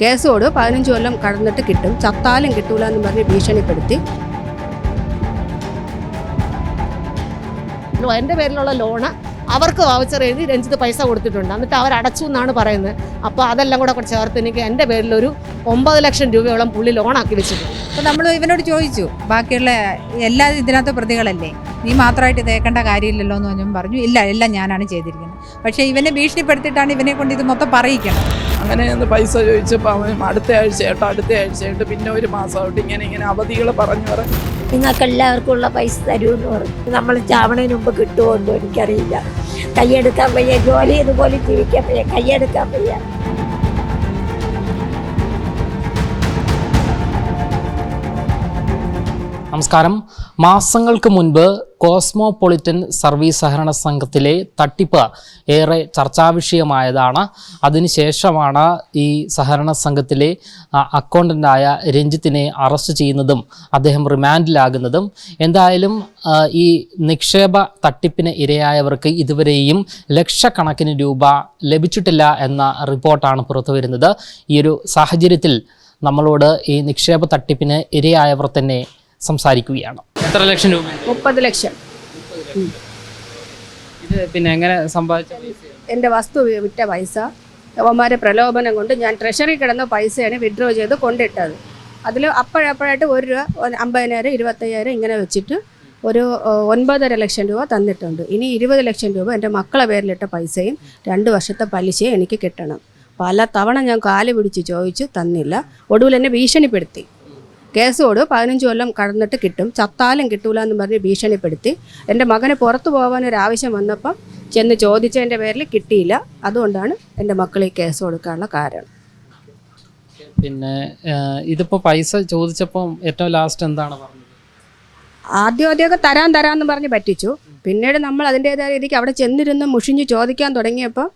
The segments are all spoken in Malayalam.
കേസോട് പതിനഞ്ച് കൊല്ലം കടന്നിട്ട് കിട്ടും. ചത്താലും കിട്ടൂല എന്ന് പറഞ്ഞ് ഭീഷണിപ്പെടുത്തി. എന്റെ പേരിലുള്ള ലോണ്. അവർക്ക് വൗച്ചർ എഴുതി രഞ്ജിത്ത് പൈസ കൊടുത്തിട്ടുണ്ട്. എന്നിട്ട് അവർ അടച്ചു എന്നാണ് പറയുന്നത്. അപ്പോൾ അതെല്ലാം കൂടെ കൂടെ ചേർത്ത് എനിക്ക് എന്റെ പേരിലൊരു ഒമ്പത് ലക്ഷം രൂപയോളം പുള്ളി ലോണാക്കി വെച്ചിട്ടുണ്ട്. അപ്പോൾ നമ്മൾ ഇവനോട് ചോദിച്ചു ബാക്കിയുള്ള എല്ലാ ഇതിനകത്ത് പ്രതികളല്ലേ? നീ മാത്രമായിട്ട് തേക്കേണ്ട കാര്യമില്ലല്ലോ എന്ന് പറഞ്ഞും പറഞ്ഞു ഇല്ല എല്ലാം ഞാനാണ് ചെയ്തിരിക്കുന്നത്. പക്ഷേ ഇവനെ ഭീഷണിപ്പെടുത്തിയിട്ടാണ് ഇവനെ കൊണ്ട് ഇത് മൊത്തം പറയിക്കണം. അങ്ങനെ ഒന്ന് പൈസ ചോദിച്ചപ്പോൾ അവൻ അടുത്ത ആഴ്ച ആഴ്ചയായിട്ട് അടുത്ത ആഴ്ച ആഴ്ചയായിട്ട് പിന്നെ ഒരു മാസമായിട്ട് ഇങ്ങനെ ഇങ്ങനെ അവധികൾ പറഞ്ഞു പറഞ്ഞു. നിങ്ങൾക്ക് എല്ലാവർക്കും ഉള്ള പൈസ തരുമെന്ന് പറഞ്ഞു. നമ്മൾ ചാവണേന് മുമ്പ് കിട്ടുമോ എനിക്കറിയില്ല. കൈയെടുക്കാൻ വയ്യ ജോലി ഇതുപോലെ ജീവിക്കാൻ വയ്യ കൈയെടുക്കാൻ വയ്യ. നമസ്കാരം. മാസങ്ങൾക്ക് മുൻപ് കോസ്മോപൊളിറ്റൻ സർവീസ് സഹകരണ സംഘത്തിലെ തട്ടിപ്പ് ഏറെ ചർച്ചാവിഷയമായതാണ്. അതിനുശേഷമാണ് ഈ സഹകരണ സംഘത്തിലെ അക്കൗണ്ടന്റായ രഞ്ജിത്തിനെ അറസ്റ്റ് ചെയ്യുന്നതും അദ്ദേഹം റിമാൻഡിലാകുന്നതും. എന്തായാലും ഈ നിക്ഷേപ തട്ടിപ്പിന് ഇരയായവർക്ക് ഇതുവരെയും ലക്ഷക്കണക്കിന് രൂപ ലഭിച്ചിട്ടില്ല എന്ന റിപ്പോർട്ടാണ് പുറത്തു വരുന്നത്. ഈ ഒരു സാഹചര്യത്തിൽ നമ്മളോട് ഈ നിക്ഷേപ തട്ടിപ്പിന് ഇരയായവർ തന്നെ സംസാരിക്കുകയാണ്. എത്ര ലക്ഷം രൂപ? മുപ്പത് ലക്ഷം. ഇത് പിന്നെ എങ്ങനെ സമ്പാദിച്ച? എന്റെ വസ്തു വിറ്റ പൈസ. അവന്മാരെ പ്രലോഭനം കൊണ്ട് ഞാൻ ട്രഷറി കിടന്ന പൈസയാണ് വിഡ്രോ ചെയ്ത് കൊണ്ടിട്ടത്. അതിൽ അപ്പോഴപ്പോഴായിട്ട് ഒരു രൂപ അമ്പതിനായിരം ഇരുപത്തയ്യായിരം ഇങ്ങനെ വെച്ചിട്ട് ഒരു ഒൻപതര ലക്ഷം രൂപ തന്നിട്ടുണ്ട്. ഇനി ഇരുപത് ലക്ഷം രൂപ എന്റെ മക്കളെ പേരിലിട്ട പൈസയും രണ്ട് വർഷത്തെ പലിശയും എനിക്ക് കിട്ടണം. പല തവണ ഞാൻ കാൽ പിടിച്ച് ചോദിച്ചു തന്നില്ല. ഒടുവിൽ എന്നെ ഭീഷണിപ്പെടുത്തി. കേസോട് പതിനഞ്ച് കൊല്ലം കടന്നിട്ട് കിട്ടും. ചത്താലും കിട്ടൂല എന്ന് പറഞ്ഞ് ഭീഷണിപ്പെടുത്തി. എന്റെ മകന് പുറത്തു പോകാൻ ഒരു ആവശ്യം വന്നപ്പം ചെന്ന് ചോദിച്ചതിന്റെ പേരിൽ കിട്ടിയില്ല. അതുകൊണ്ടാണ് എന്റെ മക്കൾ ഈ കേസ് കൊടുക്കാനുള്ള കാരണം. പിന്നെ ഇതിപ്പോൾ ഇതിപ്പോ പൈസ ചോദിച്ചപ്പോൾ ഏറ്റവും ലാസ്റ്റ് എന്താണ് പറഞ്ഞത്? ആദ്യം ആദ്യമൊക്കെ തരാൻ തരാമെന്ന് പറഞ്ഞ് പറ്റിച്ചു. പിന്നീട് നമ്മൾ അതിന്റേതായ രീതിക്ക് അവിടെ ചെന്നിരുന്ന് മുഷിഞ്ഞ് ചോദിക്കാൻ തുടങ്ങിയപ്പോൾ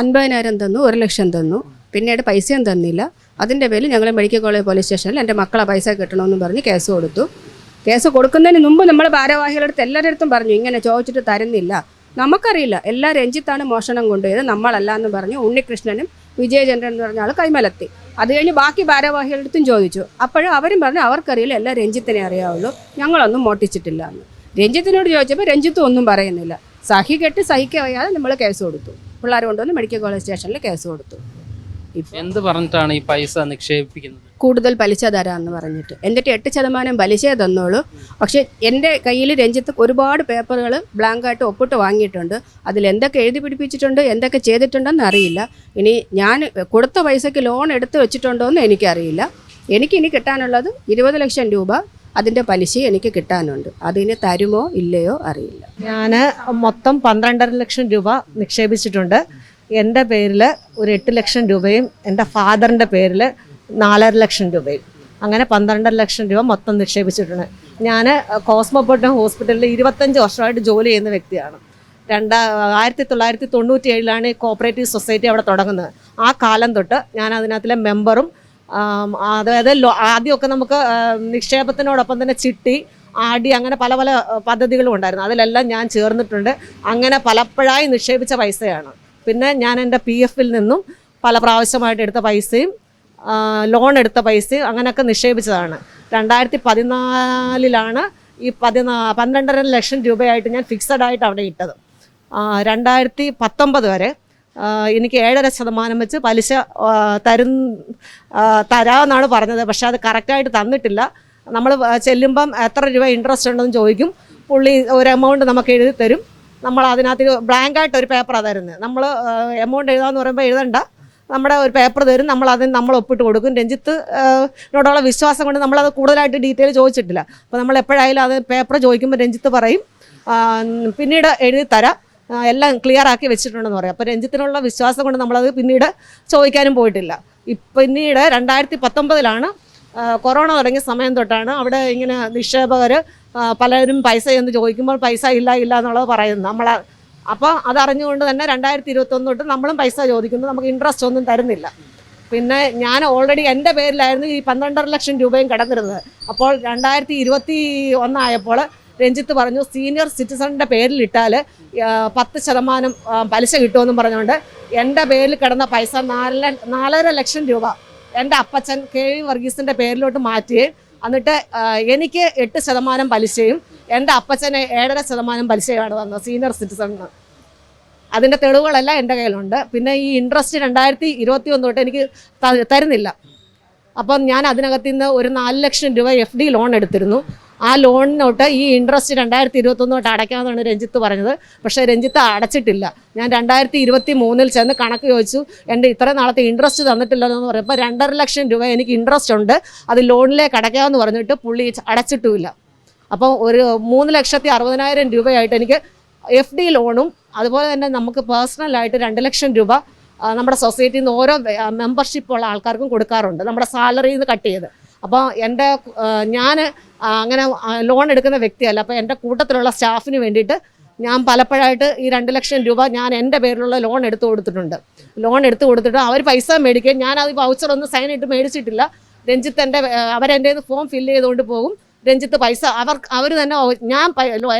അൻപതിനായിരം തന്നു ഒരു ലക്ഷം തന്നു. പിന്നീട് പൈസയും തന്നില്ല. അതിന്റെ പേരിൽ ഞങ്ങൾ മെഡിക്കൽ കോളേജ് പോലീസ് സ്റ്റേഷനിൽ എന്റെ മക്കളെ പൈസ കിട്ടണമെന്ന് പറഞ്ഞ് കേസ് കൊടുത്തു. കേസ് കൊടുക്കുന്നതിന് മുമ്പ് നമ്മൾ ഭാരവാഹികളടുത്ത് എല്ലാവരുടെ അടുത്തും പറഞ്ഞു ഇങ്ങനെ ചോദിച്ചിട്ട് തരുന്നില്ല. നമുക്കറിയില്ല. എല്ലാ രഞ്ജിത്താണ് മോഷണം കൊണ്ടുപോയത്. നമ്മളല്ല എന്ന് പറഞ്ഞു ഉണ്ണികൃഷ്ണനും വിജയചന്ദ്രൻ എന്ന് പറഞ്ഞ ആൾ കൈമലത്തി. അത് കഴിഞ്ഞ് ബാക്കി ഭാരവാഹികളുടെ അടുത്തും ചോദിച്ചു. അപ്പോഴും അവരും പറഞ്ഞു അവർക്കറിയില്ല. എല്ലാ രഞ്ജിത്തിനെ അറിയാവുള്ളൂ. ഞങ്ങളൊന്നും മോട്ടിച്ചിട്ടില്ല എന്ന്. രഞ്ജിത്തിനോട് ചോദിച്ചപ്പോൾ രഞ്ജിത്തും ഒന്നും പറയുന്നില്ല. സഹി കെട്ട് സഹിക്കാൻ നമ്മൾ കേസ് കൊടുത്തു. പിള്ളേർ കൊണ്ടുവന്ന് മെഡിക്കൽ കോളേജ് സ്റ്റേഷനിൽ കേസ് കൊടുത്തു. എന്ത് പറഞ്ഞിട്ടാണ് ഈ പൈസ നിക്ഷേപിക്കുന്നത് കൂടുതൽ പലിശ തരാമെന്ന് പറഞ്ഞിട്ട്. എന്നിട്ട് എട്ട് ശതമാനം പലിശയെ തന്നോളൂ. പക്ഷെ എന്റെ കയ്യിൽ രഞ്ജിത്ത് ഒരുപാട് പേപ്പറുകൾ ബ്ലാങ്കായിട്ട് ഒപ്പിട്ട് വാങ്ങിയിട്ടുണ്ട്. അതിൽ എന്തൊക്കെ എഴുതി പിടിപ്പിച്ചിട്ടുണ്ട് എന്തൊക്കെ ചെയ്തിട്ടുണ്ടെന്ന് അറിയില്ല. ഇനി ഞാൻ കൊടുത്ത പൈസയ്ക്ക് ലോൺ എടുത്ത് വെച്ചിട്ടുണ്ടോ എന്ന് എനിക്കറിയില്ല. എനിക്ക് ഇനി കിട്ടാനുള്ളത് ഇരുപത് ലക്ഷം രൂപ അതിന്റെ പലിശ എനിക്ക് കിട്ടാനുണ്ട്. അതിന് തരുമോ ഇല്ലയോ അറിയില്ല. ഞാൻ മൊത്തം പന്ത്രണ്ടര ലക്ഷം രൂപ നിക്ഷേപിച്ചിട്ടുണ്ട്. എന്റെ പേരിൽ ഒരു എട്ട് ലക്ഷം രൂപയും എന്റെ ഫാദറിന്റെ പേരിൽ നാലര ലക്ഷം രൂപയും. അങ്ങനെ പന്ത്രണ്ടര ലക്ഷം രൂപ മൊത്തം നിക്ഷേപിച്ചിട്ടുണ്ട്. ഞാൻ കോസ്മോപൊട്ടൻ ഹോസ്പിറ്റലിൽ ഇരുപത്തഞ്ച് വർഷമായിട്ട് ജോലി ചെയ്യുന്ന വ്യക്തിയാണ്. രണ്ടാ ആയിരത്തി തൊള്ളായിരത്തി തൊണ്ണൂറ്റി ഏഴിലാണ് ഈ കോപ്പറേറ്റീവ് സൊസൈറ്റി അവിടെ തുടങ്ങുന്നത്. ആ കാലം തൊട്ട് ഞാൻ അതിനകത്തിലെ മെമ്പറും അതായത് ആദ്യമൊക്കെ നമുക്ക് നിക്ഷേപത്തിനോടൊപ്പം തന്നെ ചിട്ടി ആടി അങ്ങനെ പല പല പദ്ധതികളും ഉണ്ടായിരുന്നു. അതിലെല്ലാം ഞാൻ ചേർന്നിട്ടുണ്ട്. അങ്ങനെ പലപ്പോഴായി നിക്ഷേപിച്ച പൈസയാണ്. പിന്നെ ഞാൻ എന്റെ പി എഫിൽ നിന്നും പല പ്രാവശ്യമായിട്ട് എടുത്ത പൈസയും ലോൺ എടുത്ത പൈസയും അങ്ങനെയൊക്കെ നിക്ഷേപിച്ചതാണ്. രണ്ടായിരത്തി പതിനാലിലാണ് ഈ പതിനാ പന്ത്രണ്ടര ലക്ഷം രൂപയായിട്ട് ഞാൻ ഫിക്സഡ് ആയിട്ട് അവിടെ ഇട്ടത്. രണ്ടായിരത്തി പത്തൊമ്പത് വരെ എനിക്ക് ഏഴര ശതമാനം വെച്ച് പലിശ തരും തരാമെന്നാണ് പറഞ്ഞത്. പക്ഷേ അത് കറക്റ്റായിട്ട് തന്നിട്ടില്ല. നമ്മൾ ചെല്ലുമ്പം എത്ര രൂപ ഇൻട്രസ്റ്റ് ഉണ്ടെന്ന് ചോദിക്കും. പുള്ളി ഒരു എമൗണ്ട് നമുക്ക് എഴുതി തരും. നമ്മൾ അതിനകത്ത് ബ്ലാങ്കായിട്ട് ഒരു പേപ്പർ തരുന്നത്. നമ്മൾ എമൗണ്ട് എഴുതാന്ന് പറയുമ്പോൾ എഴുതണ്ട. നമ്മുടെ ഒരു പേപ്പർ തരും. നമ്മൾ അതിന് നമ്മൾ ഒപ്പിട്ട് കൊടുക്കും. രഞ്ജിത്ത് നോടുള്ള വിശ്വാസം കൊണ്ട് നമ്മളത് കൂടുതലായിട്ട് ഡീറ്റെയിൽ ചോദിച്ചിട്ടില്ല. അപ്പോൾ നമ്മൾ എപ്പോഴായാലും അത് പേപ്പർ ചോദിക്കുമ്പോൾ രഞ്ജിത്ത് പറയും. പിന്നീട് എഴുതി തരാം. എല്ലാം ക്ലിയർ ആക്കി വെച്ചിട്ടുണ്ടെന്ന് പറയും. അപ്പോൾ രഞ്ജിത്തിനുള്ള വിശ്വാസം കൊണ്ട് നമ്മളത് പിന്നീട് ചോദിക്കാനും പോയിട്ടില്ല. പിന്നീട് രണ്ടായിരത്തി പത്തൊമ്പതിലാണ് കൊറോണ തുടങ്ങിയ സമയം തൊട്ടാണ് അവിടെ ഇങ്ങനെ നിക്ഷേപകർ പലരും പൈസ എന്ന് ചോദിക്കുമ്പോൾ പൈസ ഇല്ല ഇല്ല എന്നുള്ളത് പറയുന്നത് നമ്മൾ അപ്പോൾ അതറിഞ്ഞുകൊണ്ട് തന്നെ രണ്ടായിരത്തി ഇരുപത്തൊന്ന് തൊട്ട് നമ്മളും പൈസ ചോദിക്കുന്നു. നമുക്ക് ഇൻട്രസ്റ്റ് ഒന്നും തരുന്നില്ല. പിന്നെ ഞാൻ ഓൾറെഡി എന്റെ പേരിലായിരുന്നു ഈ പന്ത്രണ്ടര ലക്ഷം രൂപയും കിടന്നിരുന്നത്. അപ്പോൾ രണ്ടായിരത്തി ഇരുപത്തി ഒന്നായപ്പോൾ രഞ്ജിത്ത് പറഞ്ഞു സീനിയർ സിറ്റിസണിന്റെ പേരിലിട്ടാൽ പത്ത് ശതമാനം പലിശ കിട്ടുമെന്നും പറഞ്ഞുകൊണ്ട് എന്റെ പേരിൽ കിടന്ന പൈസ നാല് നാലര ലക്ഷം രൂപ എന്റെ അപ്പച്ചൻ കെ വർഗീസിന്റെ പേരിലോട്ട് മാറ്റുകയും എന്നിട്ട് എനിക്ക് എട്ട് ശതമാനം പലിശയും എന്റെ അപ്പച്ചന് ഏഴര ശതമാനം പലിശയുമാണ് തന്നത് സീനിയർ സിറ്റിസണിന് അതിന്റെ തെളിവുകളെല്ലാം എന്റെ കയ്യിലുണ്ട്. പിന്നെ ഈ ഇൻട്രസ്റ്റ് രണ്ടായിരത്തി ഇരുപത്തി ഒന്ന് തൊട്ട് എനിക്ക് തരുന്നില്ല. അപ്പം ഞാൻ അതിനകത്ത് നിന്ന് ഒരു നാല് ലക്ഷം രൂപ എഫ് ഡി ലോൺ എടുത്തിരുന്നു. ആ ലോണിനോട്ട് ഈ ഇൻട്രസ്റ്റ് രണ്ടായിരത്തി ഇരുപത്തൊന്ന് തൊട്ട് അടയ്ക്കാമെന്നാണ് രഞ്ജിത്ത് പറഞ്ഞത്. പക്ഷേ രഞ്ജിത്ത് അടച്ചിട്ടില്ല. ഞാൻ രണ്ടായിരത്തി ഇരുപത്തി മൂന്നിൽ ചെന്ന് കണക്ക് ചോദിച്ചു. എന്റെ ഇത്ര നാളത്തെ ഇൻട്രസ്റ്റ് തന്നിട്ടില്ലെന്ന് പറയുമ്പോൾ രണ്ടര ലക്ഷം രൂപ എനിക്ക് ഇൻട്രസ്റ്റ് ഉണ്ട്. അത് ലോണിലേക്ക് അടയ്ക്കാമെന്ന് പറഞ്ഞിട്ട് പുള്ളി അടച്ചിട്ടുമില്ല. അപ്പോൾ ഒരു മൂന്ന് ലക്ഷത്തി അറുപതിനായിരം രൂപയായിട്ട് എനിക്ക് എഫ് ഡി ലോണും അതുപോലെ തന്നെ നമുക്ക് പേഴ്സണലായിട്ട് രണ്ട് ലക്ഷം രൂപ നമ്മുടെ സൊസൈറ്റിയിൽ നിന്ന് ഓരോ മെമ്പർഷിപ്പുള്ള ആൾക്കാർക്കും കൊടുക്കാറുണ്ട്. നമ്മുടെ സാലറിയിൽ നിന്ന് കട്ട് ചെയ്ത്. അപ്പോൾ എന്റെ ഞാൻ അങ്ങനെ ലോൺ എടുക്കുന്ന വ്യക്തിയല്ല. അപ്പോൾ എന്റെ കൂട്ടത്തിലുള്ള സ്റ്റാഫിന് വേണ്ടിയിട്ട് ഞാൻ പലപ്പോഴായിട്ട് ഈ രണ്ട് ലക്ഷം രൂപ ഞാൻ എന്റെ പേരിലുള്ള ലോൺ എടുത്ത് കൊടുത്തിട്ടുണ്ട്. ലോൺ എടുത്ത് കൊടുത്തിട്ട് അവർ പൈസ മേടിക്കുകയും ഞാൻ അത് വൗച്ചർ ഒന്നും സൈൻ ഇട്ട് മേടിച്ചിട്ടില്ല. രഞ്ജിത്ത് എന്റെ അവരെന്റെ ഫോം ഫില്ല് ചെയ്തുകൊണ്ട് പോകും. രഞ്ജിത്ത് പൈസ അവർ അവർ തന്നെ ഞാൻ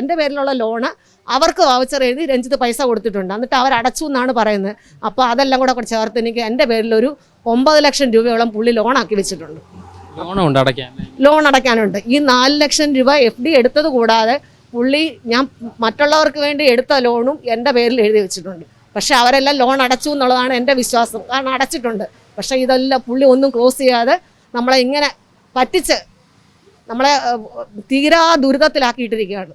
എന്റെ പേരിലുള്ള ലോണ് അവർക്ക് വൗച്ചർ എഴുതി രഞ്ജിത്ത് പൈസ കൊടുത്തിട്ടുണ്ട്. എന്നിട്ട് അവർ അടച്ചു എന്നാണ് പറയുന്നത്. അപ്പോൾ അതെല്ലാം കൂടെ ചേർത്ത് എനിക്ക് എന്റെ പേരിലൊരു ഒമ്പത് ലക്ഷം രൂപയോളം പുള്ളി ലോണാക്കി വെച്ചിട്ടുണ്ട്. ലോണുണ്ട് അടയ്ക്കാൻ ലോൺ അടയ്ക്കാനുണ്ട്. ഈ നാല് ലക്ഷം രൂപ എഫ് ഡി എടുത്തത് കൂടാതെ പുള്ളി ഞാൻ മറ്റുള്ളവർക്ക് വേണ്ടി എടുത്ത ലോണും എന്റെ പേരിൽ എഴുതി വെച്ചിട്ടുണ്ട്. പക്ഷെ അവരെല്ലാം ലോൺ അടച്ചു എന്നുള്ളതാണ് എന്റെ വിശ്വാസം. കാരണം അടച്ചിട്ടുണ്ട്. പക്ഷേ ഇതെല്ലാം പുള്ളി ഒന്നും ക്ലോസ് ചെയ്യാതെ നമ്മളെ ഇങ്ങനെ പറ്റിച്ച് നമ്മളെ തീരാ ദുരിതത്തിലാക്കിയിട്ടിരിക്കുകയാണ്.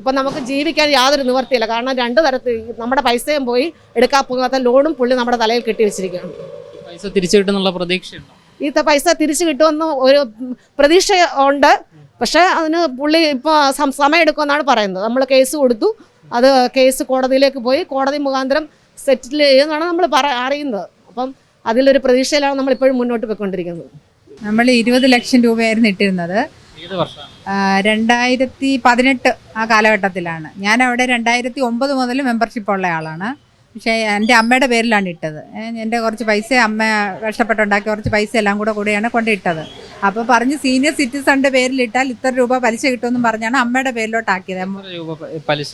ഇപ്പം നമുക്ക് ജീവിക്കാൻ യാതൊരു നിവർത്തിയില്ല കാരണം രണ്ട് തരത്തിൽ നമ്മുടെ പൈസയും പോയി എടുക്കാൻ പോകാത്ത ലോണും പുള്ളി നമ്മുടെ തലയിൽ കെട്ടി വെച്ചിരിക്കുകയാണ്. പൈസ തിരിച്ചു കിട്ടുന്നുള്ള പ്രതീക്ഷയുണ്ടോ? ഈ പൈസ തിരിച്ചു കിട്ടുമെന്ന് ഒരു പ്രതീക്ഷ ഉണ്ട്. പക്ഷേ അതിന് പുള്ളി ഇപ്പോൾ സമയം എടുക്കുമെന്നാണ് പറയുന്നത്. നമ്മൾ കേസ് കൊടുത്തു. അത് കേസ് കോടതിയിലേക്ക് പോയി. കോടതി മുഖാന്തരം സെറ്റിൽ ചെയ്യുമെന്നാണ് നമ്മൾ പറ അറിയുന്നത്. അപ്പം അതിലൊരു പ്രതീക്ഷയിലാണ് നമ്മൾ ഇപ്പോഴും മുന്നോട്ട് പോയിക്കൊണ്ടിരിക്കുന്നത്. നമ്മൾ ഇരുപത് ലക്ഷം രൂപയായിരുന്നു ഇട്ടിരുന്നത്. രണ്ടായിരത്തി പതിനെട്ട് ആ കാലഘട്ടത്തിലാണ്. ഞാൻ അവിടെ രണ്ടായിരത്തി ഒമ്പത് മുതൽ മെമ്പർഷിപ്പ് ഉള്ള ആളാണ്. പക്ഷേ എന്റെ അമ്മയുടെ പേരിലാണ് ഇട്ടത്. എന്റെ കുറച്ച് പൈസ അമ്മ കഷ്ടപ്പെട്ടുണ്ടാക്കി കുറച്ച് പൈസ എല്ലാം കൂടെ കൂടെയാണ് കൊണ്ടിട്ടത്. അപ്പോൾ പറഞ്ഞ് സീനിയർ സിറ്റിസണിന്റെ പേരിലിട്ടാൽ ഇത്ര രൂപ പലിശ കിട്ടുമെന്ന് പറഞ്ഞാണ് അമ്മയുടെ പേരിലോട്ടാക്കിയത്. പലിശ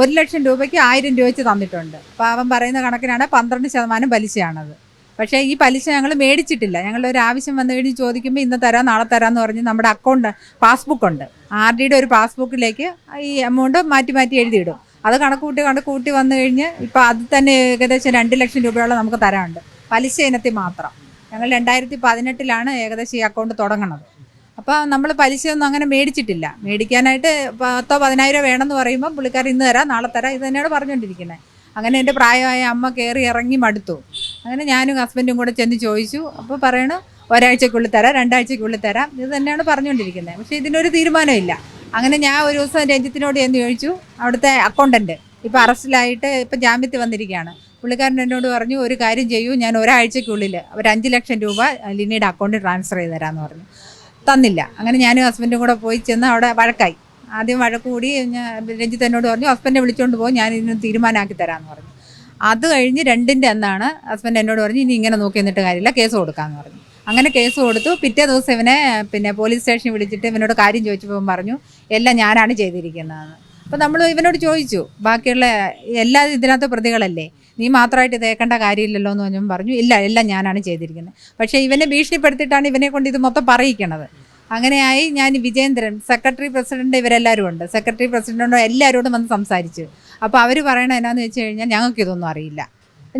ഒരു ലക്ഷം രൂപയ്ക്ക് ആയിരം രൂപ വെച്ച് തന്നിട്ടുണ്ട്. അപ്പോൾ അവൻ പറയുന്ന കണക്കിനാണ് പന്ത്രണ്ട് ശതമാനം പലിശയാണത്. പക്ഷേ ഈ പലിശ ഞങ്ങൾ മേടിച്ചിട്ടില്ല. ഞങ്ങൾ ഒരു ആവശ്യം വന്നു കഴിഞ്ഞ് ചോദിക്കുമ്പോൾ ഇന്ന് തരാം നാളെ തരാമെന്ന് പറഞ്ഞ് നമ്മുടെ അക്കൗണ്ട് പാസ്ബുക്ക് ഉണ്ട്. ആർ ഡിയുടെ ഒരു പാസ്ബുക്കിലേക്ക് ഈ എമൗണ്ട് മാറ്റി മാറ്റി എഴുതിയിടും. അത് കണക്ക് കൂട്ടി കണക്ക് കൂട്ടി വന്നു കഴിഞ്ഞ് ഇപ്പം അത് തന്നെ ഏകദേശം രണ്ട് ലക്ഷം രൂപയോളം നമുക്ക് തരാനുണ്ട്. പലിശ ഇനത്തിൽ മാത്രം. ഞങ്ങൾ രണ്ടായിരത്തി പതിനെട്ടിലാണ് ഏകദേശം ഈ അക്കൗണ്ട് തുടങ്ങണത്. അപ്പോൾ നമ്മൾ പലിശയൊന്നും അങ്ങനെ മേടിച്ചിട്ടില്ല. മേടിക്കാനായിട്ട് പത്തോ പതിനായിരം വേണമെന്ന് പറയുമ്പോൾ പുള്ളിക്കാർ ഇന്ന് തരാം നാളെ തരാം ഇത് തന്നെയാണ് പറഞ്ഞുകൊണ്ടിരിക്കുന്നത് അങ്ങനെ എന്റെ പ്രായമായ അമ്മ കയറി ഇറങ്ങി മടുത്തു. അങ്ങനെ ഞാനും ഹസ്ബൻഡും കൂടെ ചെന്ന് ചോദിച്ചു. അപ്പോൾ പറയണു ഒരാഴ്ചക്കുള്ളിൽ തരാം രണ്ടാഴ്ചക്കുള്ളിൽ തരാം ഇത് തന്നെയാണ് പറഞ്ഞുകൊണ്ടിരിക്കുന്നത് പക്ഷേ ഇതിനൊരു തീരുമാനമില്ല. അങ്ങനെ ഞാൻ ഒരു ദിവസം രഞ്ജിത്തിനോട് എന്ന് ചോദിച്ചു അവിടുത്തെ അക്കൗണ്ടന്റ് ഇപ്പോൾ അറസ്റ്റിലായിട്ട് ഇപ്പം ജാമ്യത്തിൽ വന്നിരിക്കുകയാണ്. പുള്ളിക്കാരൻ എന്നോട് പറഞ്ഞു ഒരു കാര്യം ചെയ്യൂ ഞാൻ ഒരാഴ്ചക്കുള്ളിൽ ഒരു അഞ്ച് ലക്ഷം രൂപ ലിനിയുടെ അക്കൗണ്ടിൽ ട്രാൻസ്ഫർ ചെയ്ത് തരാമെന്ന് പറഞ്ഞു. തന്നില്ല. അങ്ങനെ ഞാനും ഹസ്ബൻഡും കൂടെ പോയി ചെന്ന് അവിടെ വഴക്കായി. ആദ്യം വഴക്ക് കൂടി രഞ്ജിത്ത് എന്നോട് പറഞ്ഞു ഹസ്ബൻഡിനെ വിളിച്ചുകൊണ്ട് പോകും ഞാൻ ഇതിന് തീരുമാനമാക്കി തരാമെന്ന് പറഞ്ഞു. അത് കഴിഞ്ഞ് രണ്ടിന്റെ അന്നാണ് ഹസ്ബൻഡ് എന്നോട് പറഞ്ഞു ഇനി ഇങ്ങനെ നോക്കി നിന്നിട്ട് കാര്യമില്ല കേസ് കൊടുക്കാമെന്ന് പറഞ്ഞു. അങ്ങനെ കേസ് കൊടുത്തു. പിറ്റേ ദിവസം ഇവനെ പിന്നെ പോലീസ് സ്റ്റേഷനിൽ വിളിച്ചിട്ട് ഇവനോട് കാര്യം ചോദിച്ചപ്പോൾ പറഞ്ഞു എല്ലാം ഞാനാണ് ചെയ്തിരിക്കുന്നതെന്ന്. അപ്പോൾ നമ്മൾ ഇവനോട് ചോദിച്ചു ബാക്കിയുള്ള എല്ലാ ഇതിനകത്ത് പ്രതികളല്ലേ? നീ മാത്രമായിട്ട് തേക്കേണ്ട കാര്യമില്ലല്ലോ എന്ന് പറഞ്ഞു പറഞ്ഞു ഇല്ല എല്ലാം ഞാനാണ് ചെയ്തിരിക്കുന്നത്. പക്ഷേ ഇവനെ ഭീഷണിപ്പെടുത്തിയിട്ടാണ് ഇവനെ കൊണ്ട് ഇത് മൊത്തം പറയിക്കണത്. അങ്ങനെയായി ഞാൻ വിജയേന്ദ്രൻ സെക്രട്ടറി പ്രസിഡന്റ് ഇവരെല്ലാവരും ഉണ്ട്. സെക്രട്ടറി പ്രസിഡന്റോ എല്ലാവരോടും വന്ന് സംസാരിച്ചു. അപ്പോൾ അവർ പറയണത് എന്നാന്ന് വെച്ച് കഴിഞ്ഞാൽ ഞങ്ങൾക്ക് ഇതൊന്നും അറിയില്ല.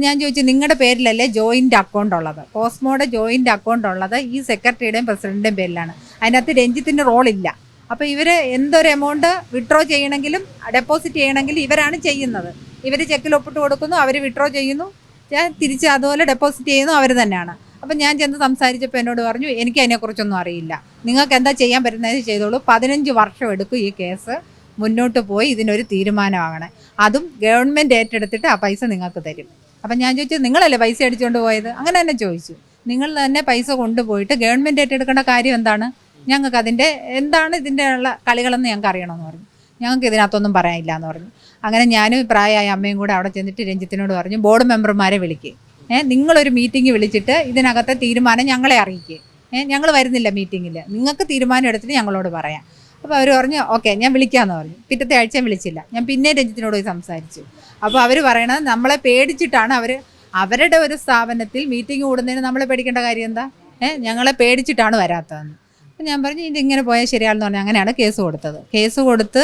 ഞാൻ ചോദിച്ചു നിങ്ങളുടെ പേരിലല്ലേ ജോയിന്റ് അക്കൗണ്ട് ഉള്ളത്? കോസ്മോയുടെ ജോയിന്റ് അക്കൗണ്ട് ഉള്ളത് ഈ സെക്രട്ടറിയുടെയും പ്രസിഡന്റിന്റെയും പേരിലാണ്. അതിനകത്ത് രഞ്ജിത്തിന്റെ ഇല്ല. അപ്പോൾ ഇവർ എന്തൊരു എമൗണ്ട് വിഡ്രോ ചെയ്യണമെങ്കിലും ഡെപ്പോസിറ്റ് ചെയ്യണമെങ്കിലും ഇവരാണ് ചെയ്യുന്നത്. ഇവർ ചെക്കിൽ ഒപ്പിട്ട് കൊടുക്കുന്നു അവർ വിഡ്രോ ചെയ്യുന്നു. ഞാൻ തിരിച്ച് അതുപോലെ ഡെപ്പോസിറ്റ് ചെയ്യുന്നു അവർ തന്നെയാണ്. അപ്പം ഞാൻ ചെന്ന് സംസാരിച്ചപ്പോൾ എന്നോട് പറഞ്ഞു എനിക്ക് അതിനെക്കുറിച്ചൊന്നും അറിയില്ല. നിങ്ങൾക്ക് എന്താ ചെയ്യാൻ പറ്റുന്നത് ചെയ്തോളൂ. പതിനഞ്ച് വർഷം എടുക്കും ഈ കേസ്. മുന്നോട്ട് പോയി ഇതിനൊരു തീരുമാനമാകണേ. അതും ഗവൺമെന്റ് ഏറ്റെടുത്തിട്ട് ആ പൈസ നിങ്ങൾക്ക് തരും. അപ്പം ഞാൻ ചോദിച്ചു നിങ്ങളല്ലേ പൈസ അടിച്ചുകൊണ്ട് പോയത്? അങ്ങനെ തന്നെ ചോദിച്ചു. നിങ്ങൾ തന്നെ പൈസ കൊണ്ടുപോയിട്ട് ഗവൺമെന്റ് ഏറ്റെടുക്കേണ്ട കാര്യം എന്താണ്? ഞങ്ങൾക്ക് അതിന്റെ എന്താണ് ഇതിന്റെ ഉള്ള കളികളെന്ന് ഞങ്ങൾക്ക് അറിയണമെന്ന് പറഞ്ഞു. ഞങ്ങൾക്ക് ഇതിനകത്തൊന്നും പറയാനില്ല എന്ന് പറഞ്ഞു. അങ്ങനെ ഞാനും പ്രായമായ അമ്മയും കൂടെ അവിടെ ചെന്നിട്ട് രഞ്ജിത്തിനോട് പറഞ്ഞു ബോർഡ് മെമ്പർമാരെ വിളിക്കുക ഏഹ് നിങ്ങളൊരു മീറ്റിംഗ് വിളിച്ചിട്ട് ഇതിനകത്തെ തീരുമാനം ഞങ്ങളെ അറിയിക്കുക ഏഹ് ഞങ്ങൾ വരുന്നില്ല മീറ്റിങ്ങിൽ നിങ്ങൾക്ക് തീരുമാനം എടുത്തിട്ട് ഞങ്ങളോട് പറയാം. അപ്പോൾ അവർ പറഞ്ഞു ഓക്കെ ഞാൻ വിളിക്കാമെന്ന് പറഞ്ഞു. പിറ്റത്തെ ആഴ്ച വിളിച്ചില്ല. ഞാൻ പിന്നെ രഞ്ജിത്തിനോട് പോയി സംസാരിച്ചു. അപ്പോൾ അവർ പറയണത് നമ്മളെ പേടിച്ചിട്ടാണ് അവർ അവരുടെ ഒരു സ്ഥാപനത്തിൽ മീറ്റിംഗ് കൂടുന്നതിന് നമ്മൾ പേടിക്കേണ്ട കാര്യം എന്താ? ഏഹ് ഞങ്ങളെ പേടിച്ചിട്ടാണ് വരാത്തതെന്ന്. അപ്പം ഞാൻ പറഞ്ഞു ഇത് ഇങ്ങനെ പോയാൽ ശരിയാണെന്ന് പറഞ്ഞു അങ്ങനെയാണ് കേസ് കൊടുത്തത്. കേസ് കൊടുത്ത്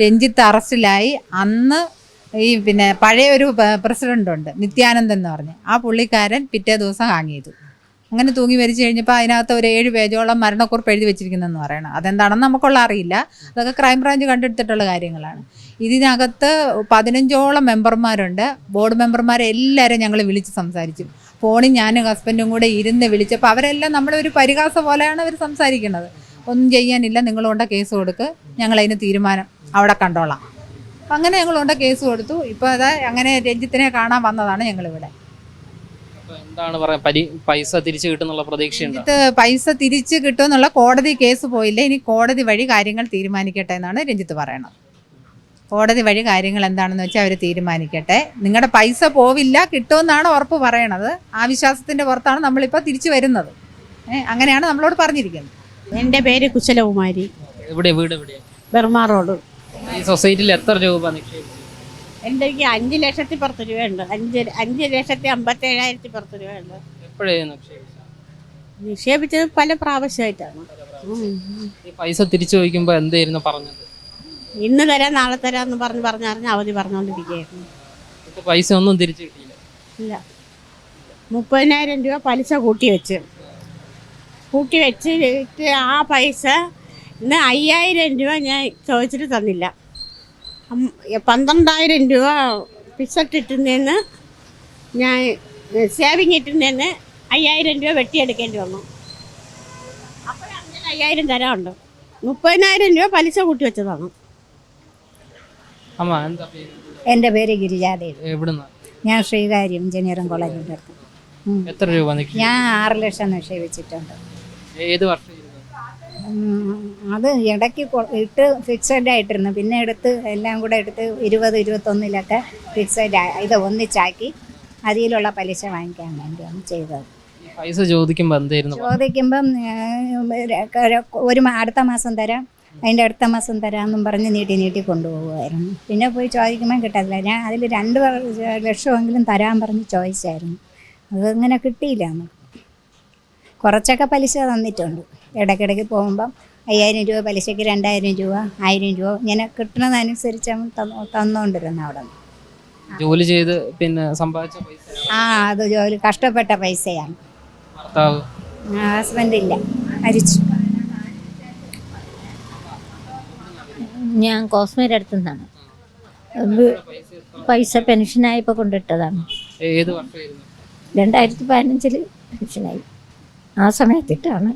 രഞ്ജിത്ത് അറസ്റ്റിലായി. അന്ന് ഈ പിന്നെ പഴയ ഒരു പ്രസിഡന്റ് ഉണ്ട് നിത്യാനന്ദൻ എന്ന് പറഞ്ഞ്. ആ പുള്ളിക്കാരൻ പിറ്റേ ദിവസം ഹാങ് ചെയ്തു. അങ്ങനെ തൂങ്ങി മരിച്ചു കഴിഞ്ഞപ്പോൾ അതിനകത്ത് ഒരു ഏഴ് പേജോളം മരണക്കുറിപ്പ് എഴുതി വെച്ചിരിക്കുന്നതെന്ന് പറയണം. അതെന്താണെന്ന് നമുക്കുള്ള അറിയില്ല. അതൊക്കെ ക്രൈംബ്രാഞ്ച് കണ്ടെടുത്തിട്ടുള്ള കാര്യങ്ങളാണ്. ഇതിനകത്ത് പതിനഞ്ചോളം മെമ്പർമാരുണ്ട്. ബോർഡ് മെമ്പർമാരെ എല്ലാവരും ഞങ്ങൾ വിളിച്ച് സംസാരിച്ചു. ഫോണിൽ ഞാനും ഹസ്ബൻഡും കൂടെ ഇരുന്ന് വിളിച്ചപ്പോൾ അവരെല്ലാം നമ്മളെ ഒരു പരിഹാസ പോലെയാണ് അവർ സംസാരിക്കുന്നത്. ഒന്നും ചെയ്യാനില്ല നിങ്ങളുകൊണ്ട് കേസ് കൊടുക്ക്. ഞങ്ങളതിന് തീരുമാനം അവിടെ കണ്ടോളാം. അങ്ങനെ ഞങ്ങളുണ്ട കേസ് കൊടുത്തു. ഇപ്പോൾ അതാ അങ്ങനെ രഞ്ജിത്തിനെ കാണാൻ വന്നതാണ് ഞങ്ങളിവിടെ. എന്താണ് പറയാ പരി പൈസ തിരിച്ചു കിട്ടുന്നുള്ള പ്രതീക്ഷയുണ്ട്? ഇത് പൈസ തിരിച്ചു കിട്ടുമെന്നുള്ള കോടതി കേസ് പോയില്ല. ഇനി കോടതി വഴി കാര്യങ്ങൾ തീരുമാനിക്കട്ടെ എന്നാണ് രഞ്ജിത്ത് പറയണത്. കോടതി വഴി കാര്യങ്ങൾ എന്താണെന്ന് വെച്ചാൽ അവർ തീരുമാനിക്കട്ടെ. നിങ്ങളുടെ പൈസ പോവില്ല കിട്ടുമെന്നാണ് ഉറപ്പ് പറയണത്. ആ വിശ്വാസത്തിന്റെ പുറത്താണ് നമ്മളിപ്പോൾ തിരിച്ചു വരുന്നത്. അങ്ങനെയാണ് നമ്മളോട് പറഞ്ഞിരിക്കുന്നത്. എന്റെ പേര് കുശലകുമാരി. എവിടെ വീട് എവിടെയാ? ബർമാ റോഡ്. ഈ സൊസൈറ്റിയിൽ എത്ര രൂപ നിക്ഷേപിച്ചു എന്റെ എനിക്ക് അഞ്ച് ലക്ഷത്തി പുറത്ത് രൂപയുണ്ട്. അഞ്ച് അഞ്ച് ലക്ഷത്തി അമ്പത്തി ഏഴായിരത്തി പുറത്ത് രൂപയുണ്ട്. എപ്പോഴേ നിക്ഷേപിച്ചു നിക്ഷേപിച്ചത്? പല പ്രാവശ്യമായിട്ടാണ്. ഈ പൈസ തിരിച്ചു ചോദിക്കുമ്പോൾ എന്തായിരുന്നു പറഞ്ഞത്? ഇന്ന് തരാം നാളെ തരാം എന്ന് പറഞ്ഞ് പറഞ്ഞറിഞ്ഞ് അവധി പറഞ്ഞുകൊണ്ടിരിക്കുകയായിരുന്നു പൈസ ഒന്നും തിരിച്ചു കിട്ടിയില്ല. ഇല്ല. മുപ്പതിനായിരം രൂപ പലിശ കൂട്ടി വെച്ച്. കൂട്ടി വെച്ച് ആ പൈസ ഇന്ന് അയ്യായിരം രൂപ ഞാൻ ചോദിച്ചിട്ട് തന്നില്ല. പന്ത്രണ്ടായിരം രൂപ ഫിക്സഡ് ഇട്ടുന്നതിന് ഞാൻ സേവിങ് ഇട്ടുന്നതിന് അയ്യായിരം രൂപ വെട്ടിയെടുക്കേണ്ടി വന്നു. അപ്പോഴാണ് അയ്യായിരം തരാറുണ്ട്. മുപ്പതിനായിരം രൂപ പലിശ കൂട്ടി വെച്ചതാണ്. എന്റെ പേര് ഗിരിജാദേവി. ഞാൻ ശ്രീകാര്യം എഞ്ചിനീയറിംഗ് കോളേജിന്റെ അടുത്ത്. എത്ര രൂപ ഞാൻ ആറ് ലക്ഷം നിക്ഷേപിച്ചിട്ടുണ്ട്. ഏത് വർഷം? അത് ഇടയ്ക്ക് ഇട്ട് ഫിക്സഡ് ആയിട്ടിരുന്നു. പിന്നെ എടുത്ത് എല്ലാം കൂടെ എടുത്ത് ഇരുപത് ഇരുപത്തൊന്നിലൊക്കെ ഫിക്സഡ് ഇത് ഒന്നിച്ചാക്കി അതിലുള്ള പലിശ വാങ്ങിക്കാൻ വേണ്ടിയാണ് ചെയ്തത്. പൈസ ചോദിക്കുമ്പോൾ എന്തായിരുന്നു? ചോദിക്കുമ്പം ഒരു അടുത്ത മാസം തരാം അതിന്റെ അടുത്ത മാസം തരാമെന്നും പറഞ്ഞ് നീട്ടി നീട്ടി കൊണ്ടുപോകുമായിരുന്നു പിന്നെ പോയി ചോദിക്കുമ്പോൾ കിട്ടത്തില്ല. ഞാൻ അതിൽ രണ്ട് ലക്ഷമെങ്കിലും തരാൻ പറഞ്ഞ് ചോദിച്ചായിരുന്നു. അതങ്ങനെ കിട്ടിയില്ല നമുക്ക്. കുറച്ചൊക്കെ പലിശ തന്നിട്ടുണ്ട്. ഇടയ്ക്കിടയ്ക്ക് പോകുമ്പം അയ്യായിരം രൂപ പലിശയ്ക്ക് രണ്ടായിരം രൂപ ആയിരം രൂപ ഇങ്ങനെ കിട്ടുന്നതനുസരിച്ച് അവൻ തന്നു തന്നുകൊണ്ടിരുന്നു അവിടെ. നിന്ന് ജോലി ചെയ്ത് പിന്നെ സമ്പാദിച്ച പൈസ? ആ അത് ജോലി കഷ്ടപ്പെട്ട പൈസയാണ്. ഭർത്താവ്? ഹസ്ബൻഡ് ഇല്ല. മരിച്ചു. ഞാൻ കോസ്മയുടെ അടുത്തു നിന്നാണ്. പൈസ പെൻഷനായി ഇപ്പൊ കൊണ്ടിട്ടതാണ്. ഏത് വർഷമായിരുന്നു രണ്ടായിരത്തി പതിനഞ്ചിൽ പെൻഷനായി. ആ സമയത്തിട്ടാണ്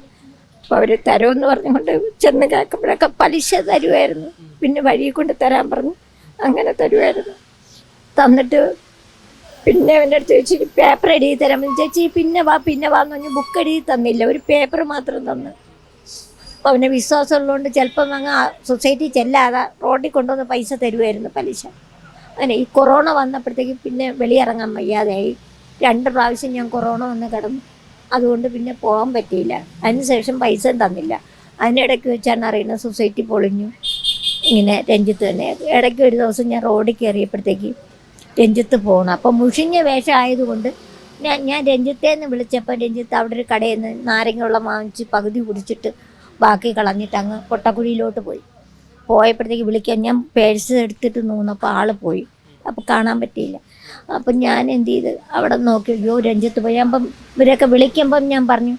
അപ്പോൾ അവർ തരുമെന്ന് പറഞ്ഞുകൊണ്ട് ചെന്ന് കേൾക്കുമ്പോഴൊക്കെ പലിശ തരുമായിരുന്നു പിന്നെ വഴി കൊണ്ട് തരാൻ പറഞ്ഞു. അങ്ങനെ തരുമായിരുന്നു തന്നിട്ട് പിന്നെ അവന്റെ അടുത്ത് ചോദിച്ചു പേപ്പർ എഴുതി തരാൻ ചേച്ചി പിന്നെ വാ പിന്നെ വാന്ന് പറഞ്ഞു. ബുക്ക് എഴുതി തന്നില്ല. ഒരു പേപ്പർ മാത്രം തന്നു. അവന് വിശ്വാസം ഉള്ളതുകൊണ്ട് ചിലപ്പം അങ്ങ് സൊസൈറ്റി ചെല്ലാതെ റോഡിൽ കൊണ്ടുവന്ന് പൈസ തരുമായിരുന്നു പലിശ. അങ്ങനെ ഈ കൊറോണ വന്നപ്പോഴത്തേക്ക് പിന്നെ വെളിയിറങ്ങാൻ വയ്യാതെയായി. രണ്ട് പ്രാവശ്യം ഞാൻ കൊറോണ വന്ന് കിടന്നു. അതുകൊണ്ട് പിന്നെ പോകാൻ പറ്റിയില്ല. അതിനുശേഷം പൈസ തന്നില്ല. അതിനിടയ്ക്ക് വെച്ചാണ് അറിയുന്നത് സൊസൈറ്റി പൊളിഞ്ഞു. ഇങ്ങനെ രഞ്ജിത്ത് തന്നെ. ഇടയ്ക്ക് ഒരു ദിവസം ഞാൻ റോഡിൽ കയറിയപ്പോഴത്തേക്ക് രഞ്ജിത്ത് പോകണം അപ്പം മുഷിഞ്ഞ വേഷം ആയതുകൊണ്ട് ഞാൻ ഞാൻ രഞ്ജിത്തേന്ന് വിളിച്ചപ്പോൾ രഞ്ജിത്ത് അവിടെ ഒരു കടയിൽ നിന്ന് നാരങ്ങ വെള്ളം വാങ്ങിച്ച് പകുതി കുടിച്ചിട്ട് ബാക്കി കളഞ്ഞിട്ട് അങ്ങ് പൊട്ടക്കുഴിയിലോട്ട് പോയി. പോയപ്പോഴത്തേക്ക് വിളിക്കാൻ ഞാൻ പേഴ്സ് എടുത്തിട്ട് നോന്നപ്പോൾ ആൾ പോയി. അപ്പോൾ കാണാൻ പറ്റിയില്ല. അപ്പം ഞാൻ എന്ത് ചെയ്ത്? അവിടെ നോക്കി അയ്യോ രഞ്ജിത്ത് പോയി. അപ്പം ഇവരൊക്കെ വിളിക്കുമ്പം ഞാൻ പറഞ്ഞു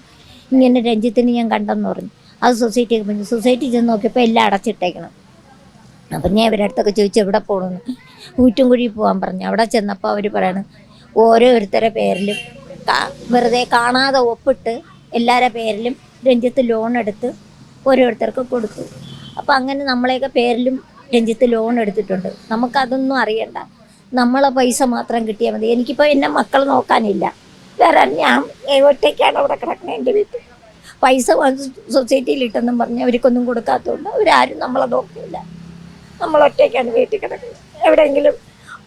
ഇങ്ങനെ രഞ്ജിത്തിന് ഞാൻ കണ്ടെന്ന് പറഞ്ഞു. അത് സൊസൈറ്റിക്ക് പറഞ്ഞു. സൊസൈറ്റി ചെന്ന് നോക്കിയപ്പോൾ എല്ലാം അടച്ചിട്ടേക്കണം. അപ്പം ഞാൻ ഇവരുടെ അടുത്തൊക്കെ ചോദിച്ചു എവിടെ പോകണമെന്ന് ഊറ്റുംകുഴി പോകാൻ പറഞ്ഞു. അവിടെ ചെന്നപ്പോൾ അവർ പറയണം ഓരോരുത്തരുടെ പേരിലും വെറുതെ കാണാതെ ഒപ്പിട്ട് എല്ലാവരുടെ പേരിലും രഞ്ജിത്ത് ലോൺ എടുത്ത് ഓരോരുത്തർക്ക് കൊടുത്തു അപ്പം അങ്ങനെ നമ്മളെയൊക്കെ പേരിലും രഞ്ജിത്ത് ലോൺ എടുത്തിട്ടുണ്ട്. നമുക്കതൊന്നും അറിയണ്ട. നമ്മളെ പൈസ മാത്രം കിട്ടിയാൽ മതി. എനിക്കിപ്പോൾ എന്നെ മക്കൾ നോക്കാനില്ല. വേറെ ഞാൻ ഒറ്റയ്ക്കാണ് അവിടെ കിടക്കുന്നത് എന്റെ വീട്ടിൽ? പൈസ സൊസൈറ്റിയിൽ ഇട്ടെന്നും പറഞ്ഞ് അവർക്കൊന്നും കൊടുക്കാത്തതുകൊണ്ട് അവരാരും നമ്മളെ നോക്കില്ല. നമ്മൾ ഒറ്റയ്ക്കാണ് വീട്ടിൽ കിടക്കുന്നത്. എവിടെയെങ്കിലും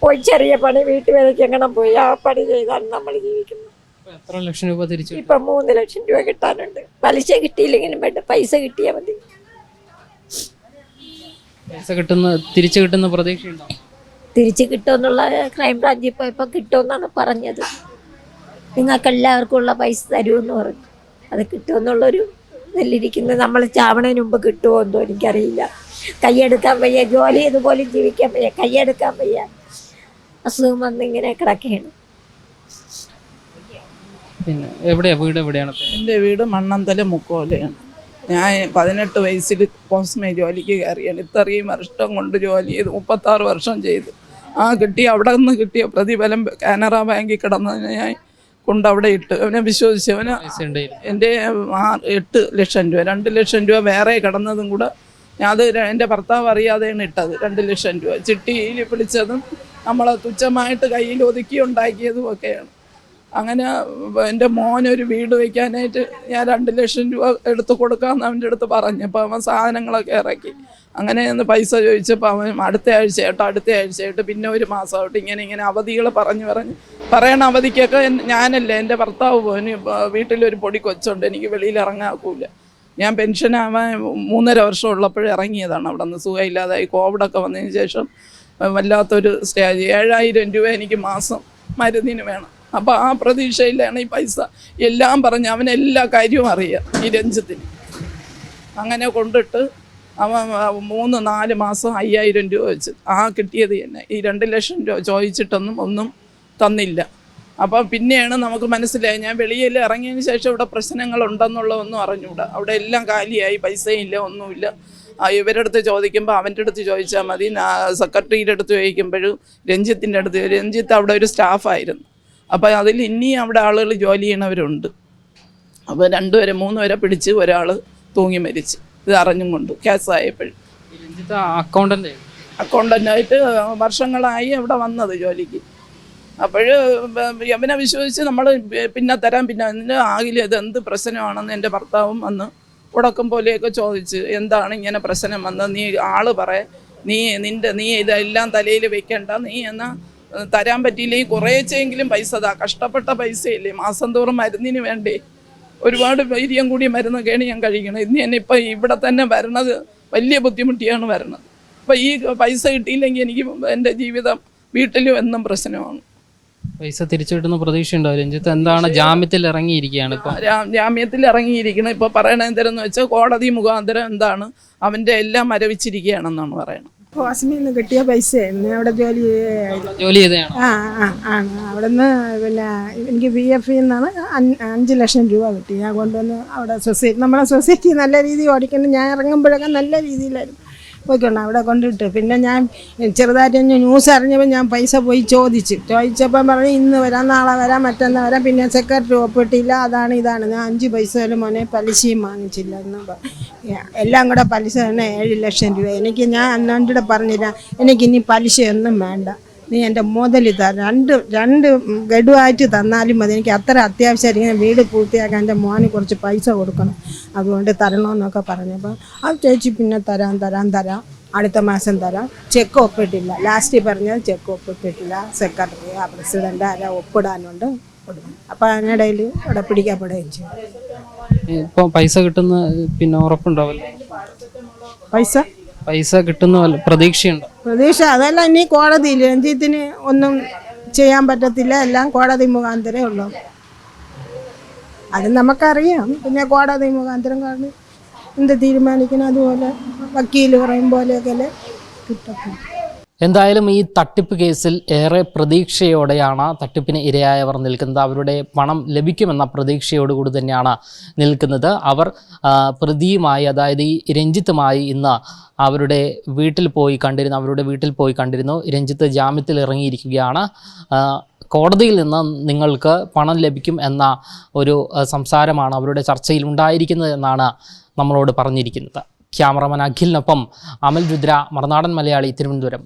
പോയി ചെറിയ പണി വീട്ടുവേലയ്ക്ക് എങ്ങനെ പോയി ആ പണി ചെയ്താണ് നമ്മൾ ജീവിക്കുന്നത്. ഇപ്പൊ എത്ര ലക്ഷം രൂപ തിരിച്ചു? ഇപ്പം മൂന്ന് ലക്ഷം രൂപ കിട്ടാനുണ്ട്. പലിശ കിട്ടിയില്ലെങ്കിലും വേണ്ട പൈസ കിട്ടിയാൽ മതി. പൈസ കിട്ടുന്ന തിരിച്ചു കിട്ടുന്ന പ്രതീക്ഷയുണ്ടോ? തിരിച്ച് കിട്ടുമെന്നുള്ള ക്രൈംബ്രാഞ്ചിൽ പോയപ്പോൾ കിട്ടുമെന്നാണ് പറഞ്ഞത്. നിങ്ങൾക്ക് എല്ലാവർക്കും ഉള്ള പൈസ തരുമെന്ന് പറഞ്ഞു. അത് കിട്ടുമെന്നുള്ളൊരു ഇതിലിരിക്കുന്നത് നമ്മൾ ചാവണതിന് മുമ്പ് കിട്ടുമോ എന്തോ എനിക്കറിയില്ല. കൈയെടുക്കാൻ വയ്യ ജോലി ഇതുപോലും ജീവിക്കാൻ വയ്യ കൈയെടുക്കാൻ വയ്യ. അസുഖം വന്നിങ്ങനെ കിടക്കുകയാണ്. പിന്നെ എവിടെയാ വീട് എവിടെയാണ്? എന്റെ വീട് മണ്ണന്തല മുക്കോലയാണ്. ഞാൻ പതിനെട്ട് വയസ്സിൽ കോസ്മേ ജോലിക്ക് കയറിയാണ്. ഇത്രയും വർഷം കൊണ്ട് ജോലി ചെയ്ത് മുപ്പത്താറ് വർഷം ചെയ്തു. ആ കിട്ടിയ അവിടെ നിന്ന് കിട്ടിയ പ്രതിഫലം കാനറ ബാങ്കിൽ കിടന്നതിനെ ഞാൻ കൊണ്ട് അവിടെ ഇട്ട്. അവനെ വിശ്വസിച്ച് അവന് എന്റെ ആ- എട്ട് ലക്ഷം രൂപ രണ്ട് ലക്ഷം രൂപ വേറെ കിടന്നതും കൂടെ ഞാൻ അത് എന്റെ ഭർത്താവ് അറിയാതെയാണ് ഇട്ടത് രണ്ട് ലക്ഷം രൂപ. ചിട്ടിയിൽ വിളിച്ചതും നമ്മൾ തുച്ഛമായിട്ട് കയ്യിൽ ഒതുക്കി ഉണ്ടാക്കിയതും ഒക്കെയാണ്. അങ്ങനെ എന്റെ മോനൊരു വീട് വയ്ക്കാനായിട്ട് ഞാൻ രണ്ട് ലക്ഷം രൂപ എടുത്ത് കൊടുക്കാമെന്ന് അവന്റെ അടുത്ത് പറഞ്ഞു. അപ്പോൾ അവൻ സാധനങ്ങളൊക്കെ ഇറക്കി. അങ്ങനെ ഒന്ന് പൈസ ചോദിച്ചപ്പോൾ അവൻ അടുത്ത ആഴ്ചയായിട്ട് അടുത്ത ആഴ്ച ആഴ്ചയായിട്ട് പിന്നെ ഒരു മാസമായിട്ട് ഇങ്ങനെ ഇങ്ങനെ അവധികൾ പറഞ്ഞു പറഞ്ഞ് പറയണ അവധിക്കൊക്കെ ഞാനല്ലേ എന്റെ ഭർത്താവ് പോന് വീട്ടിലൊരു പൊടി കൊച്ചുണ്ട് എനിക്ക് വെളിയിൽ ഇറങ്ങാക്കൂല. ഞാൻ പെൻഷനാവാൻ മൂന്നര വർഷം ഉള്ളപ്പോൾ ഇറങ്ങിയതാണ് അവിടെ നിന്ന് സുഖമില്ലാതായി. കോവിഡൊക്കെ വന്നതിന് ശേഷം വല്ലാത്തൊരു സ്റ്റേജ് ഏഴായിരം രൂപ എനിക്ക് മാസം മരുന്നിന് വേണം. അപ്പോൾ ആ പ്രതീക്ഷയിലാണ് ഈ പൈസ. എല്ലാം പറഞ്ഞ് അവനെല്ലാ കാര്യവും അറിയാം ഈ രഞ്ജിത്തിന്. അങ്ങനെ കൊണ്ടിട്ട് മൂന്ന് നാല് മാസം അയ്യായിരം രൂപ വെച്ച്. ആ കിട്ടിയത് തന്നെ ഈ രണ്ട് ലക്ഷം രൂപ ചോദിച്ചിട്ടൊന്നും ഒന്നും തന്നില്ല. അപ്പോൾ പിന്നെയാണ് നമുക്ക് മനസ്സിലായി ഞാൻ വെളിയിൽ ഇറങ്ങിയതിന് ശേഷം ഇവിടെ പ്രശ്നങ്ങളുണ്ടെന്നുള്ളതൊന്നും അറിഞ്ഞൂടാ അവിടെ എല്ലാം കാലിയായി പൈസയില്ല ഒന്നുമില്ല. ഇവരുടെ അടുത്ത് ചോദിക്കുമ്പോൾ അവന്റെ അടുത്ത് ചോദിച്ചാൽ മതി. സെക്രട്ടറിയുടെ അടുത്ത് ചോദിക്കുമ്പോഴും രഞ്ജിത്തിന്റെ അടുത്ത് രഞ്ജിത്ത് അവിടെ ഒരു സ്റ്റാഫായിരുന്നു. അപ്പോൾ അതിൽ ഇനിയും അവിടെ ആളുകൾ ജോലി ചെയ്യണവരുണ്ട്. അപ്പോൾ രണ്ടുപേരെ മൂന്ന് പേരെ പിടിച്ച് ഒരാൾ തൂങ്ങി മരിച്ച്. ഇത് അറിഞ്ഞും കൊണ്ട്. കേസായപ്പോഴും അക്കൗണ്ടന്റ് അക്കൗണ്ടന്റായിട്ട് വർഷങ്ങളായി അവിടെ വന്നത് ജോലിക്ക്. അപ്പോൾ യവനെ വിശ്വസിച്ച് നമ്മൾ പിന്നെ തരാം പിന്നെ അതിന് ആകില്ല ഇത് എന്ത് പ്രശ്നമാണെന്ന് എന്റെ ഭർത്താവും വന്ന് ഉടക്കം പോലെയൊക്കെ ചോദിച്ച് എന്താണ് ഇങ്ങനെ പ്രശ്നം വന്നത്? നീ ആൾ പറ. നീ നിന്റെ നീ ഇതെല്ലാം തലയിൽ വെക്കണ്ട. നീ എന്നാ തരാൻ പറ്റിയില്ലെങ്കിൽ കുറേച്ചെങ്കിലും പൈസ താ. കഷ്ടപ്പെട്ട പൈസയില്ലേ? മാസം തോറും മരുന്നിന് വേണ്ടേ? ഒരുപാട് വൈര്യം കൂടിയ മരുന്നൊക്കെയാണ് ഞാൻ കഴിക്കണം ഇന്ന് തന്നെ ഇപ്പം ഇവിടെ തന്നെ വരണത് വലിയ ബുദ്ധിമുട്ടിയാണ് വരണത്. അപ്പം ഈ പൈസ കിട്ടിയില്ലെങ്കിൽ എനിക്ക് എന്റെ ജീവിതം വീട്ടിലും എന്നും പ്രശ്നമാണ്. പൈസ തിരിച്ചു കിട്ടുന്ന പ്രതീക്ഷയുണ്ടോ? രഞ്ജിത്ത് എന്താണ് ജാമ്യത്തിൽ ഇറങ്ങിയിരിക്കുകയാണ് ഇപ്പൊ? ജാമ്യത്തിൽ ഇറങ്ങിയിരിക്കണം ഇപ്പോൾ പറയണത് എന്തെന്ന് വെച്ചാൽ കോടതി മുഖാന്തരം എന്താണ് അവന്റെ എല്ലാം മരവിച്ചിരിക്കുകയാണെന്നാണ് പറയുന്നത്. ഹോസ്പിറ്റലിൽ നിന്ന് കിട്ടിയ പൈസയായിരുന്നു അവിടെ ജോലി ജോലി ചെയ്തതാണ്? ആ ആ ആണ് അവിടെ നിന്ന് പിന്നെ എനിക്ക് ബി എഫ് നിന്നാണ് അഞ്ച് ലക്ഷം രൂപ കിട്ടി. ഞാൻ കൊണ്ടുവന്ന് അവിടെ സൊസൈറ്റി നമ്മുടെ സൊസൈറ്റി നല്ല രീതിയിൽ ഓടിക്കണം ഞാൻ ഇറങ്ങുമ്പോഴൊക്കെ നല്ല രീതിയിലായിരുന്നു. പോയിക്കൊണ്ട് അവിടെ കൊണ്ടിട്ട്. പിന്നെ ഞാൻ ചെറുതായിട്ട് ന്യൂസ് അറിഞ്ഞപ്പോൾ ഞാൻ പൈസ പോയി ചോദിച്ചു. ചോദിച്ചപ്പം പറഞ്ഞു ഇന്ന് വരാം നാളെ വരാം മറ്റന്നാൾ വരാം. പിന്നെ സെക്രട്ടറി ഒപ്പിട്ടില്ല അതാണ് ഇതാണ്. ഞാൻ അഞ്ച് പൈസ പോലും മോനെ പലിശയും വാങ്ങിച്ചില്ല എന്ന് എല്ലാം കൂടെ പലിശ തന്നെ ഏഴ് ലക്ഷം രൂപ. എനിക്ക് ഞാൻ അന്നോണ്ടിടെ പറഞ്ഞില്ല എനിക്കിനി പലിശയൊന്നും വേണ്ട. നീ എന്റെ മുതൽ ത രണ്ട് രണ്ട് ഗഡുവായിട്ട് തന്നാലും മതി. എനിക്ക് അത്ര അത്യാവശ്യമായിട്ട് ഇങ്ങനെ വീട് പൂർത്തിയാക്കാൻ എന്റെ മോന് കുറച്ച് പൈസ കൊടുക്കണം. അതുകൊണ്ട് തരണമെന്നൊക്കെ പറഞ്ഞപ്പോൾ ആ ചേച്ചി പിന്നെ തരാം തരാം തരാം. അടുത്ത മാസം തരാം. ചെക്ക് ഒപ്പിട്ടില്ല. ലാസ്റ്റ് പറഞ്ഞത് ചെക്ക് ഒപ്പിട്ടിട്ടില്ല. സെക്രട്ടറി ആ പ്രസിഡന്റ് ആരാ ഒപ്പിടാനുണ്ട്. അപ്പം അതിനിടയിൽ അവിടെ പിടിക്കപ്പെടുകയും ചെയ്യും. ഇപ്പോൾ പൈസ കിട്ടുന്ന പിന്നെ ഉറപ്പുണ്ടാവില്ല? പൈസ? പൈസ കിട്ടുന്ന പ്രതീക്ഷയുണ്ട്? പ്രതീക്ഷ. അതല്ല ഇനി കോടതിയിൽ രഞ്ജിത്തിന് ഒന്നും ചെയ്യാൻ പറ്റത്തില്ല. എല്ലാം കോടതി മുഖാന്തരേ ഉള്ളൂ. അത് നമുക്കറിയാം. പിന്നെ കോടതി മുഖാന്തരം കാണും എന്ത് തീരുമാനിക്കണം? അതുപോലെ വക്കീൽ പറയും പോലെയൊക്കെ കിട്ടത്തില്ല. എന്തായാലും ഈ തട്ടിപ്പ് കേസിൽ ഏറെ പ്രതീക്ഷയോടെയാണ് തട്ടിപ്പിന് ഇരയായവർ നിൽക്കുന്നത്. അവരുടെ പണം ലഭിക്കുമെന്ന പ്രതീക്ഷയോടുകൂടി തന്നെയാണ് നിൽക്കുന്നത്. അവർ പ്രതിയുമായി അതായത് ഈ രഞ്ജിത്തുമായി ഇന്ന് അവരുടെ വീട്ടിൽ പോയി കണ്ടിരുന്നു അവരുടെ വീട്ടിൽ പോയി കണ്ടിരുന്നു. രഞ്ജിത്ത് ജാമ്യത്തിൽ ഇറങ്ങിയിരിക്കുകയാണ്. കോടതിയിൽ നിന്ന് നിങ്ങൾക്ക് പണം ലഭിക്കും എന്ന ഒരു സംസാരമാണ് അവരുടെ ചർച്ചയിൽ ഉണ്ടായിരിക്കുന്നത് എന്നാണ് നമ്മളോട് പറഞ്ഞിരിക്കുന്നത്. ക്യാമറമാൻ അഖിലിനൊപ്പം അമൽ രുദ്ര മറുനാടൻ മലയാളി തിരുവനന്തപുരം.